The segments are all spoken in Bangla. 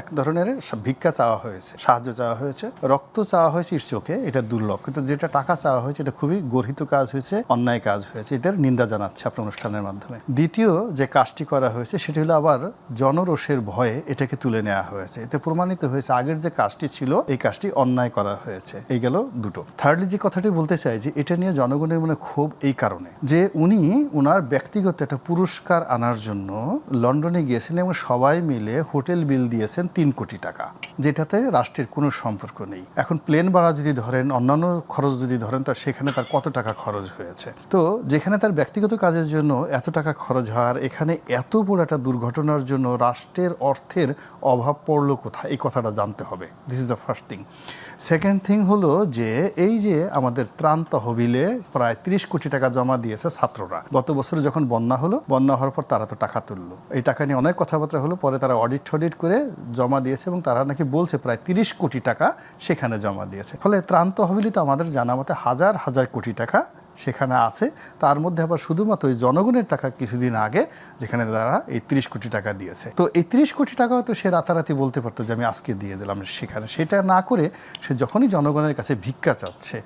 এক ধরনের ভিক্ষা চাওয়া হয়েছে, সাহায্য চাওয়া হয়েছে, রক্ত চাওয়া হয়েছে চোখে, এটা দুর্লভ। কিন্তু যেটা টাকা চাওয়া হয়েছে, এটা খুবই গর্হিত কাজ হয়েছে, অন্যায় কাজ হয়েছে, এটার নিন্দা জানাচ্ছে আপনার অনুষ্ঠানের মাধ্যমে। দ্বিতীয় যে কাজটি করা হয়েছে, সেটি হলো আবার জনরোষের ভয়ে এটাকে তুলে নেওয়া হয়েছে। এতে প্রমাণিত হয়েছে আগের যে কাজটি ছিল, এই কাজটি অন্যায় করা হয়েছে। এই গেল দুটো। থার্ডলি যে কথাটি বলতে চাই যে, এটা নিয়ে জনগণের মনে ক্ষোভ এই কারণে যে উনি ওনার ব্যক্তিগত একটা পুরস্কার আনার জন্য লন্ডনে গিয়েছেন এবং সবাই মিলে হোটেল বিল দিয়েছেন তিন কোটি টাকা, যেটাতে রাষ্ট্রের কোনো সম্পর্ক নেই। এখন প্লেন ভাড়া যদি ধরেন, অন্যান্য খরচ যদি ধরেন, তো সেখানে তার কত টাকা খরচ হয়েছে? তো যেখানে তার ব্যক্তিগত কাজের জন্য এত টাকা খরচ হওয়ার এখানে এত বড় একটা দুর্ঘটনার জন্য রাষ্ট্রের অর্থের অভাব পড়ল কোথায়? এই কথাটা জানতে হবে। This is the first thing second thing হলো যে, এই যে আমাদের ত্রাণ তহবিলে প্রায় তিরিশ কোটি টাকা জমা দিয়েছে ছাত্ররা। গত বছরে যখন বন্যা হলো, বন্যা হওয়ার পর তারা তো টাকা তুললো। এই টাকা নিয়ে অনেক কথাবার্তা হলো, পরে তারা অডিট টডিট করে জমা দিয়েছে এবং তারা নাকি বলছে প্রায় তিরিশ কোটি টাকা সেখানে জমা দিয়েছে। ফলে ত্রাণ হবিলি তো আমাদের জানা মতে হাজার হাজার কোটি টাকা সেখানে আছে। তার মধ্যে আবার শুধুমাত্র ওই জনগণের টাকা কিছুদিন আগে যেখানে তারা এই তিরিশ কোটি টাকা দিয়েছে। তো এই তিরিশ কোটি টাকা হয়তো সে রাতারাতি বলতে পারতো যে আমি আজকে দিয়ে দিলাম সেখানে। সেটা না করে সে যখনই জনগণের কাছে ভিক্ষা চাচ্ছে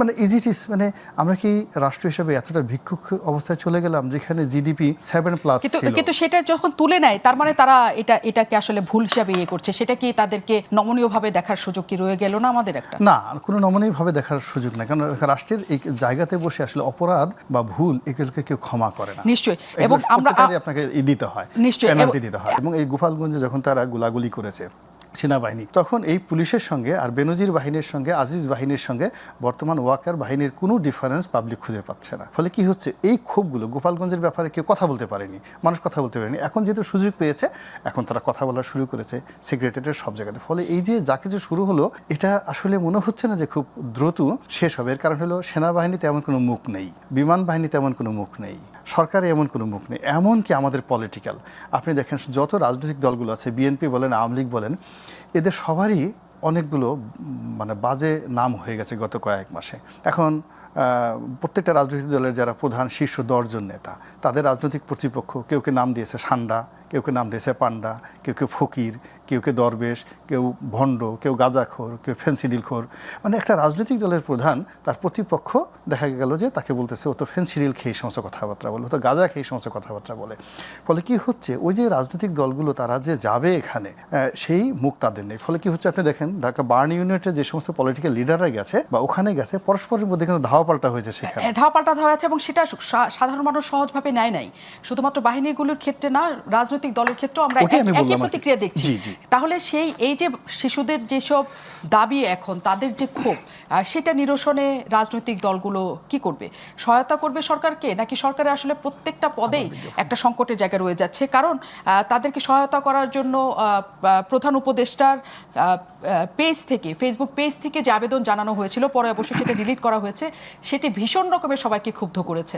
মানে ইজিটিস মানে আমরা কি রাষ্ট্র হিসেবে এতটা ভিক্ষুক অবস্থায় চলে গেলাম যেখানে জিডিপি সেভেন প্লাস কিন্তু সেটা যখন তুলে নেয় তার মানে তারা এটা এটাকে আসলে ভুল হিসাবে ইয়ে করছে। সেটা কি তাদেরকে নমনীয়ভাবে দেখার সুযোগ কি রয়ে গেল না আমাদের একটা? না কোনো নমনীয়ভাবে দেখার সুযোগ নাই। কারণ রাষ্ট্রের এই জায়গাতে বসে আসলে অপরাধ বা ভুল একে কেউ ক্ষমা করে না। নিশ্চয়ই। এবং আমরা আপনাকে দিতে হয় নিশ্চয়ই, পেনাল্টি দিতে হয়। এবং এই গোপালগঞ্জে যখন তারা গুলাগুলি করেছে সেনাবাহিনী। তখন এই পুলিশের সঙ্গে আর বেনজির বাহিনীর সঙ্গে, আজিজ বাহিনীর সঙ্গে বর্তমান ওয়াকার বাহিনীর কোনো ডিফারেন্স পাবলিক খুঁজে পাচ্ছে না। ফলে কি হচ্ছে? এই ক্ষোভগুলো গোপালগঞ্জের ব্যাপারে কেউ কথা বলতে পারেনি, মানুষ কথা বলতে পারেনি। এখন যেহেতু সুযোগ পেয়েছে, এখন তারা কথা বলা শুরু করেছে সেক্রেটারিয়েটের সব জায়গাতে। ফলে এই যে যা কিছু শুরু হলো, এটা আসলে মনে হচ্ছে না যে খুব দ্রুত শেষ হবে। এর কারণ হলো সেনাবাহিনী তেমন কোনো মুখ নেই, বিমান বাহিনী তেমন কোনো মুখ নেই। সরকারে এমন কোনো মুখ নেই, এমনকি আমাদের পলিটিক্যাল আপনি দেখেন, যত রাজনৈতিক দলগুলো আছে বিএনপি বলেন, আওয়ামী লীগ বলেন, এদের সবারই অনেকগুলো মানে বাজে নাম হয়ে গেছে গত কয়েক মাসে। এখন প্রত্যেকটা রাজনৈতিক দলের যারা প্রধান শীর্ষ দশজন নেতা, তাদের রাজনৈতিক প্রতিপক্ষ কেউ কেউ নাম দিয়েছে? সান্ডা। কেউ কেউ নাম দিয়েছে পান্ডা কেউ কেউ ফকির কেউ কেউ দরবেশ কেউ ভণ্ড কেউ গাঁজাখোর কেউ ফেন্সিডিলখোর মানে একটা রাজনৈতিক দলের প্রধান তার প্রতিপক্ষ দেখা গেল যে তাকে বলতেছে ও তো ফেন্সিডিল খেয়ে সমস্ত কথাবার্তা বলে ও তো গাঁজা খেয়ে সমস্ত কথাবার্তা বলে। ফলে কি হচ্ছে? ওই যে রাজনৈতিক দলগুলো তারা যে যাবে এখানে সেই মুখ তাদের নেই। ফলে কি হচ্ছে আপনি দেখেন ঢাকা বার্ন ইউনিটের যে সমস্ত পলিটিক্যাল লিডাররা গেছে বা ওখানে গেছে পরস্পরের মধ্যে কিন্তু ধাওয়া পাল্টা হয়েছে সেখানে। এ, ধাওয়া পাল্টা ধাওয়া আছে এবং সেটা সাধারণ মানুষ সহজভাবে নেয় নাই। শুধুমাত্র বাহিনীগুলোর ক্ষেত্রে না রাজনৈতিক দলের ক্ষেত্রেও আমরা একই। প্রতিক্রিয়া দেখছি। তাহলে সেই এই যে শিশুদের যেসব দাবি এখন তাদের যে ক্ষোভ সেটা নিরসনে রাজনৈতিক দলগুলো কি করবে সহায়তা করবে সরকারকে নাকি সরকারের আসলে প্রত্যেকটা পদেই একটা সংকটের জায়গা রয়ে যাচ্ছে কারণ তাদেরকে সহায়তা করার জন্য প্রধান উপদেষ্টার পেজ থেকে ফেসবুক পেজ থেকে যে আবেদন জানানো হয়েছিল পরে অবশ্যই সেটা ডিলিট করা হয়েছে সেটি ভীষণ রকমের সবাইকে ক্ষুব্ধ করেছে